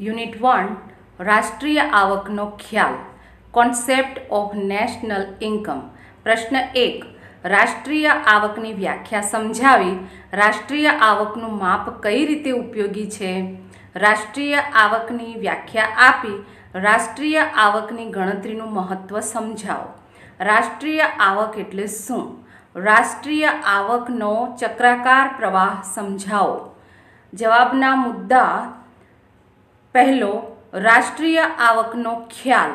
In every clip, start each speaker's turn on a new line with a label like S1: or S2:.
S1: Unit one, રાષ્ટ્રીય આવકનો ખ્યાલ કોન્સેપ્ટ ઓફ નેશનલ ઇન્કમ પ્રશ્ન એક, રાષ્ટ્રીય આવકની વ્યાખ્યા સમજાવી રાષ્ટ્રીય આવકનું માપ કઈ રીતે ઉપયોગી છે? રાષ્ટ્રીય આવકની વ્યાખ્યા આપી રાષ્ટ્રીય આવકની ગણતરીનું મહત્ત્વ સમજાવો. રાષ્ટ્રીય આવક એટલે શું? રાષ્ટ્રીય આવકનો ચક્રાકાર પ્રવાહ સમજાવો. જવાબના મુદ્દા પહેલો, રાષ્ટ્રીય આવકનો ખ્યાલ.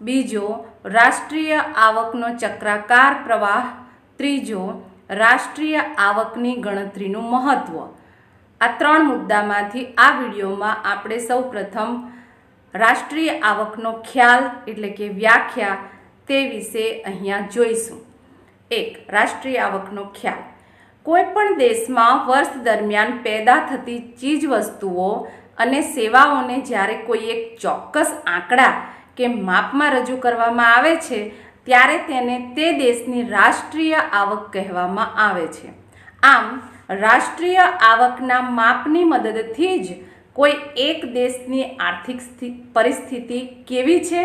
S1: બીજો, રાષ્ટ્રીય આવકનો ચક્રાકાર પ્રવાહ. ત્રીજો, રાષ્ટ્રીય આવકની ગણતરીનું મહત્ત્વ આ ત્રણ મુદ્દામાંથી આ વિડીયોમાં આપણે સૌ પ્રથમ રાષ્ટ્રીય આવકનો ખ્યાલ એટલે કે વ્યાખ્યા તે વિશે અહીંયા જોઈશું. એક, રાષ્ટ્રીય આવકનો ખ્યાલ. કોઈપણ દેશમાં વર્ષ દરમિયાન પેદા થતી ચીજ વસ્તુઓ અને સેવાઓને જ્યારે કોઈ એક ચોક્કસ આંકડા કે માપમાં રજૂ કરવામાં આવે છે, ત્યારે તેને તે દેશની રાષ્ટ્રીય આવક કહેવામાં આવે છે. આમ, રાષ્ટ્રીય આવકના માપની મદદથી જ કોઈ એક દેશની આર્થિક સ્થિ, પરિસ્થિતિ કેવી છે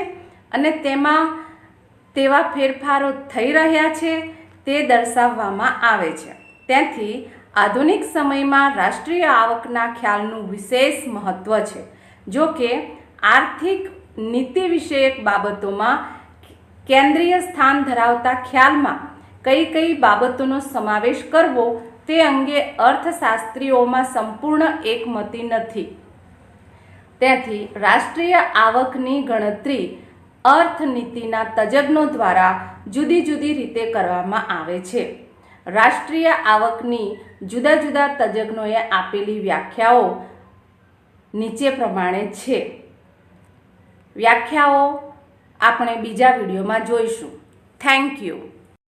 S1: અને તેમાં તેવા ફેરફારો થઈ રહ્યા છે તે દર્શાવવામાં આવે છે. તેથી આધુનિક સમયમાં રાષ્ટ્રીય આવકના ખ્યાલનું વિશેષ મહત્ત્વ છે. જો કે, આર્થિક નીતિ વિષયક બાબતોમાં કેન્દ્રીય સ્થાન ધરાવતા ખ્યાલમાં કઈ કઈ બાબતોનો સમાવેશ કરવો તે અંગે અર્થશાસ્ત્રીઓમાં સંપૂર્ણ એકમતી નથી. તેથી, રાષ્ટ્રીય આવકની ગણતરી અર્થનીતિના તજજ્ઞો દ્વારા જુદી જુદી રીતે કરવામાં આવે છે. રાષ્ટ્રીય આવકની જુદા જુદા તજજ્ઞોએ આપેલી વ્યાખ્યાઓ નીચે પ્રમાણે છે. વ્યાખ્યાઓ આપણે બીજા વિડીયોમાં જોઈશું. Thank you